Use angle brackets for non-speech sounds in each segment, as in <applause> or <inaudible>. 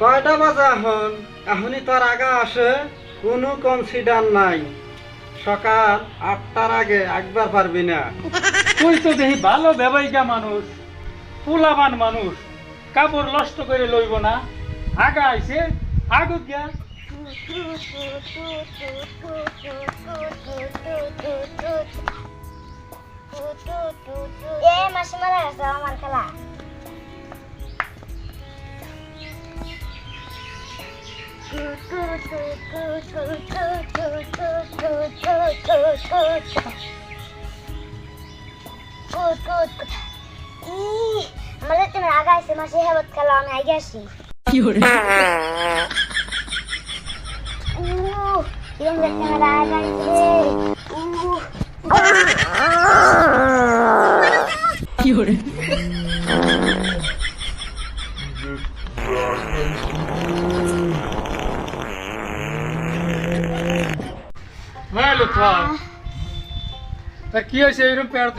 কয়টা বাজে এখন? এখনই তোর আগা আসে কোনো কনসিডার নাই। সকাল আটটার আগে একবার পারবি না। তুই তো দেখি ভালো ব্যবসায়িকা মানুষ পোলাবান মানুষ কাপড় নষ্ট করে লইব না। আগা আইছে আগুত গিয়া। এ মাসি মারা আমার খেলা। আমাদের তুমি আগাইছে মাসে হেবত খেলা আমি আগে আসি উহ, কিরম তা কি হয়েছে? এরকম পেড়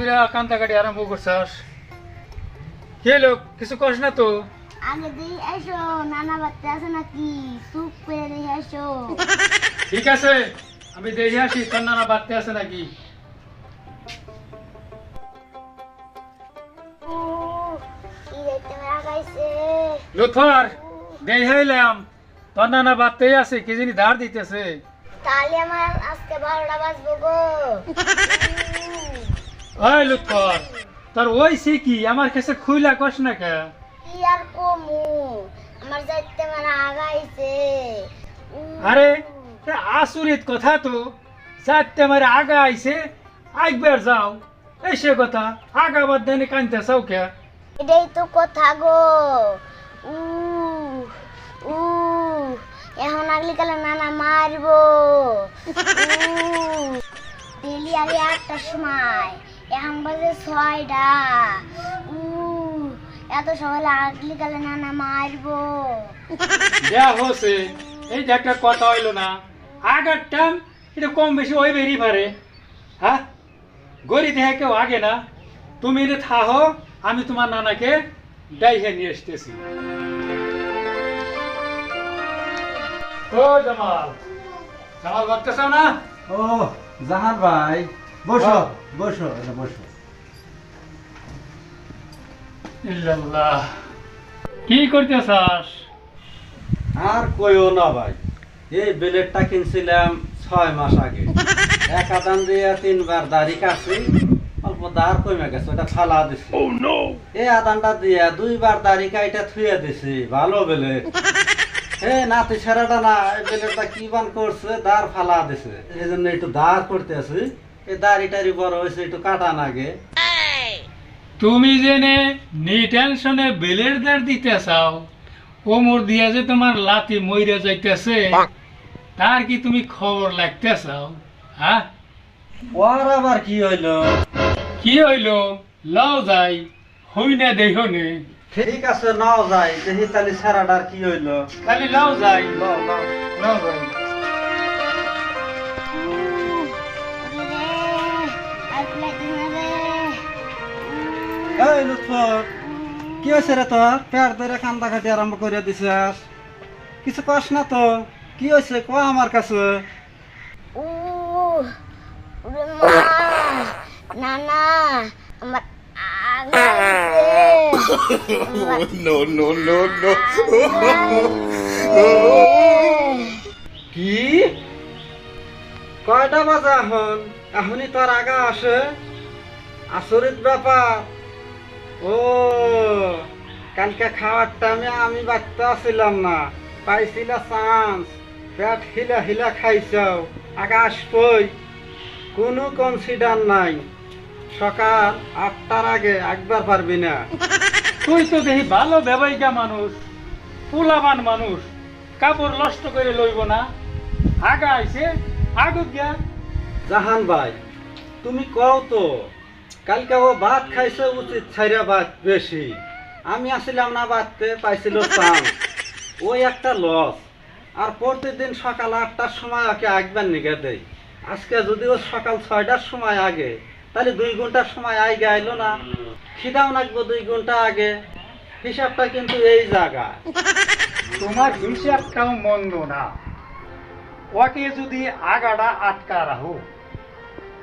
আরম্ভ করছাস। কে লোক কিছু কস না তো। আগে দিয়ে এসো নানা বাচ্চা আছে নাকি? চুপ করে দিয়ে এসো। ঠিক আছে আমি দেখে আসি তোর নানা বাড়তে আছে নাকি। উহ, কি দেখতে মেলা গাইছে লুৎফার দেখে তোর নানা বাড়তেই আছে কি জানি ধার দিতেছে। তাহলে আমার আজকে বারোটা বাজবো গো। ওই লুৎফর তোর ওই সে কি? আমার কাছে খুইলা কস না কে? কি আর কমু? আমার যাইতে মেলা আগাইছে আরে আসুরিত কথা তো। চারটে মারে আগা আইছে একবার যাও। এই সে কথা আগা বাদ দেনে কানতে চাও কে? এটাই তো কথা গো। উহ, উহ, এখন আগলি কালে নানা মারবো। ডেলি আগে আটটার সময়, এখন বাজে ছয়টা। উ এত সকালে আগলি কালে নানা মারবো। যা হচ্ছে এই যে একটা কথা হইল না, আগার টাইম এটা কম বেশি ওই বেরি পারে। হ্যাঁ? গড়ি দেখে কেউ আগে না। তুমি এটা থাহো, আমি তোমার নানাকে ডাইহে নিয়ে আসতেছি। ও জামাল। জামাল ভাবতেছাও না? ও জাহান ভাই বসো বসো বসো। ইল্লাল্লাহ। কি করতেছাস? আর কইও না ভাই এই বেলেটটা কিনছিলাম ছয় মাস আগে। এক আদান দিয়ে তিনবার দাড়ি কাটছি অল্প দাঁড় কমে গেছে ওটা ফালা দিছি। এই আদানটা দিয়ে দুইবার দাড়ি কাইটা থুয়ে দিছি ভালো বেলে হে নাতি ছেড়াটা না এই কি বান করছে? দাঁড় ফালা দিছে। এই জন্য একটু দাঁড় করতেছি এই দাড়ি টাড়ি বড় হয়েছে একটু কাটা নাগে তুমি জেনে নি টেনশনে বেলের দাঁড় দিতে চাও? ওমর দিয়া যে তোমার লাতি মইরা যাইতেছে তার কি তুমি খবর লাগতে চাও? হ্যাঁ ওর আবার কি হইল? কি হইল? লও যাই হই না দেখো নে ঠিক আছে নাও যাই। দেখি তাহলে ছেড়াটার কি হইল। খালি লও যাই। নাও নাও লও যাই। এই লুৎফর কি হয়েছে রে তোর? পেট ধরে কান্দা খাটি আরম্ভ করে দিছিস। কিছু কস না তো কি হয়েছে? ক আমার কাছে? না না আমার <laughs> no, no, no, no. <laughs> কি? কয়টা বাজে এখন? এখনই তোর আগা আসে। আচরিত ব্যাপার। ও কালকে খাওয়ার টাইমে আমি বাচ্চা আসছিলাম না। পাইছিল চান্স। পেট হিলা হিলা খাইছাও। আগা আসবই। কোনো কনসিডার নাই। সকাল আটটার আগে একবার পারবি না। তুই তো দেখি ভালো ব্যবসায়িকা মানুষ পোলাবান মানুষ, কাপড় নষ্ট করে লইব না। আগা আইছে আগুত গিয়া। জাহান ভাই, তুমি কও তো, কালকে ও ভাত খাইছে উচিত ছাইরা ভাত বেশি। আমি আসছিলাম না বাদতে পাইছিল চান্স ওই একটা লস। আর প্রতিদিন সকাল আটটার সময় ওকে একবার নিগে দেই। আজকে যদি ও সকাল ছয়টার সময় আগে তাহলে দুই ঘণ্টার সময় আগে আইলো না। খিদাও লাগবো দুই ঘণ্টা আগে। হিসাবটা কিন্তু এই জায়গা। তোমার হিসাবটাও মন্দ না। ওকে যদি আগাটা আটকা রাখো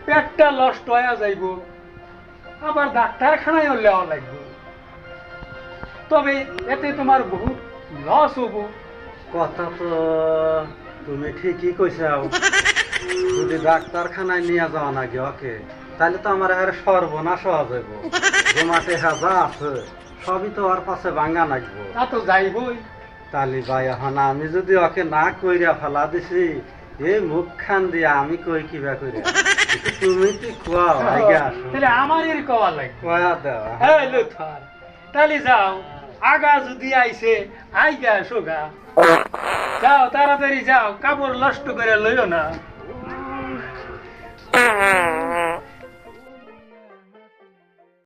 পেটটা নষ্ট হয়ে যাইব। আবার ডাক্তারখানায় লেওয়া লাগবে। তবে এতে তোমার বহুত লস হব। কথা তো তুমি ঠিকই কইছাও। <laughs> যদি ডাক্তারখানায় নিয়ে যাওয়া নাকি ওকে। তাহলে তো আমার আর সর্বনাশ হওয়া যাইব। জমাতে হাজা আছে সবই তো ওর পাশে ভাঙ্গা নাকবো তা তো যাইবই। তালি ভাই এখন আমি যদি ওকে না কইরা ফেলা দিছি এই মুখ খান দিয়া আমি কই কিবা কইরা? তুমি কি কোয়াও? আইগা আসো। তাহলে আমার এর কওয়া লাগবে। কোয়া দেওয়া হ্যাঁ লুথার তাহলে যাও। আগা যদি আইছে আইগা সোগা যাও তাড়াতাড়ি যাও। কাপড় নষ্ট করে লইও না।